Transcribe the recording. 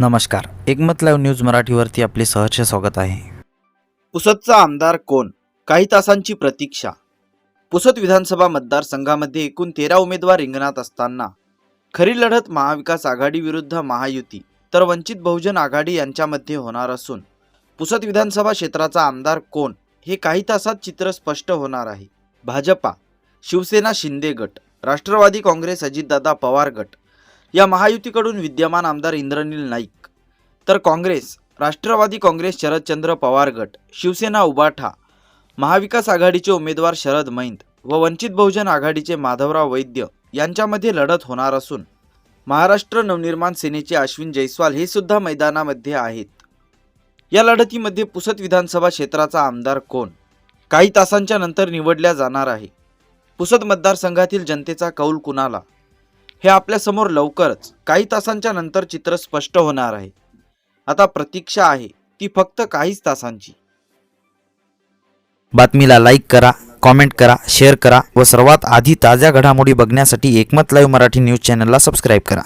नमस्कार. एकमत live news मराठीवरती आपले सहर्ष स्वागत आहे. पुसदचा आमदार कोण? काही तासांची प्रतीक्षा. पुसद विधानसभा मतदारसंघामध्ये एकूण तेरा उमेदवार रिंगणात असताना खरी लढत महाविकास आघाडी विरुद्ध महायुती तर वंचित बहुजन आघाडी यांच्यामध्ये होणार असून पुसद विधानसभा क्षेत्राचा आमदार कोण हे काही तासात चित्र स्पष्ट होणार आहे. भाजपा शिवसेना शिंदे गट राष्ट्रवादी काँग्रेस अजितदादा पवार गट या महायुतीकडून विद्यमान आमदार इंद्रनील नाईक. तर काँग्रेस राष्ट्रवादी काँग्रेस शरदचंद्र पवार गट शिवसेना उबाठा महाविकास आघाडीचे उमेदवार शरद मैंद व वंचित बहुजन आघाडीचे माधवराव वैद्य यांच्यामध्ये लढत होणार असून महाराष्ट्र नवनिर्माण सेनेचे अश्विन जयस्वाल हे सुद्धा मैदानामध्ये आहेत. या लढतीमध्ये पुसद विधानसभा क्षेत्राचा आमदार कोण? काही तासांच्या नंतर निवडल्या जाणार आहे. पुसद मतदारसंघातील जनतेचा कौल कुणाला? हे आपल्यासमोर लवकरच काही तासांच्या नंतर चित्र स्पष्ट होणार आहे. आता प्रतीक्षा आहे ती फक्त काहीच तासांची. बातमीला लाईक करा कॉमेंट करा शेअर करा व सर्वात आधी ताज्या घडामोडी बघण्यासाठी एकमत लाईव्ह मराठी न्यूज चॅनलला सबस्क्राईब करा.